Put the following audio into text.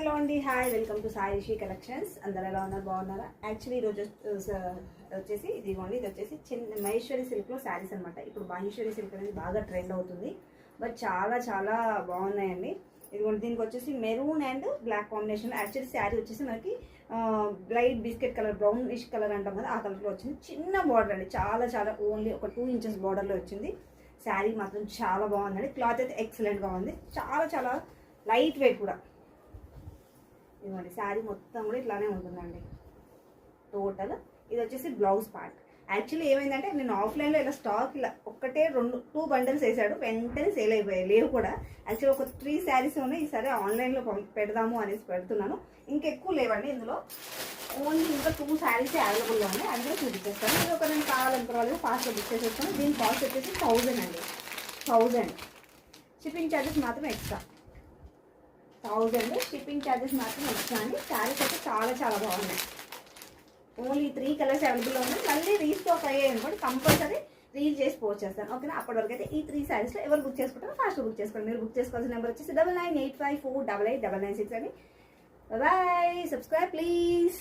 Hello అండి hi welcome to Sai Rishi collections. అందరు ఎలా ఉన్నారు? బాగున్నారా? యాక్చువల్లీ ఈరోజు వచ్చేసి ఇదిగోండి ఇది వచ్చేసి చిన్న మహేశ్వరి సిల్క్లో శారీస్ అనమాట ఇప్పుడు మహేశ్వరి సిల్క్ అనేది బాగా ట్రెండ్ అవుతుంది. బట్ చాలా చాలా బాగున్నాయండి. ఇదిగోండి దీనికి వచ్చేసి maroon and black combination actually sari వచ్చేసి మనకి light biscuit colour brownish colour అంటాం కదా ఆ కలర్లో వచ్చింది. చిన్న బార్డర్ అండి. చాలా చాలా ఓన్లీ ఒక టూ ఇంచెస్ బార్డర్లో వచ్చింది. శారీ మాత్రం చాలా బాగుందండి. క్లాత్ అయితే ఎక్సలెంట్గా ఉంది. చాలా చాలా లైట్ వెయిట్ కూడా. ఇదిగోండి శారీ మొత్తం కూడా ఇట్లానే ఉంటుందండి. టోటల్ ఇది వచ్చేసి బ్లౌజ్ పార్ట్. యాక్చువల్లీ ఏమైందంటే నేను ఆఫ్లైన్లో ఇలా స్టాక్ ఇలా ఒక్కటే రెండు టూ బండిల్స్ వేసాడు వెంటనే సేల్ అయిపోయాయి. లేవు కూడా. యాక్చువల్లీ ఒక త్రీ శారీస్ ఉన్నాయి ఈసారి ఆన్లైన్లో పెడదాము అనేసి పెడుతున్నాను. ఇంకెక్కువ లేవండి ఇందులో. ఓన్లీ ఇంకా టూ శారీస్ అవైలబుల్గా ఉన్నాయి. అందులో చూపించేస్తాను. ఇది ఒక నేను కావాలనుకోవాలి ఫాస్ట్గా బుక్ చేసేస్తాను. దీని కాస్ట్ వచ్చేసి థౌజండ్ అండి. థౌజండ్ షిప్పింగ్ ఛార్జెస్ మాత్రం ఎక్స్ట్రా థౌజండ్. షిప్పింగ్ ఛార్జెస్ మాత్రం ఎక్స్ట్రా అండి శారీస్ అయితే చాలా చాలా బాగున్నాయి. ఓన్లీ త్రీ కలర్స్ అవైలబుల్లో ఉన్నాయి. మళ్ళీ రీస్టాక్ అయ్యాయి అనుకోండి కంపల్సరీ రీల్ చేసి పోస్ట్ చేస్తాను. ఓకేనా? అప్పటి వరకు అయితే ఈ త్రీ శారీస్లో ఎవరు బుక్ చేసుకుంటారో ఫాస్ట్ బుక్ చేసుకోండి. మీరు బుక్ చేసుకోవాల్సిన నెంబర్ వచ్చేసి double nine eight five four double eight double nine six అని. Bye subscribe please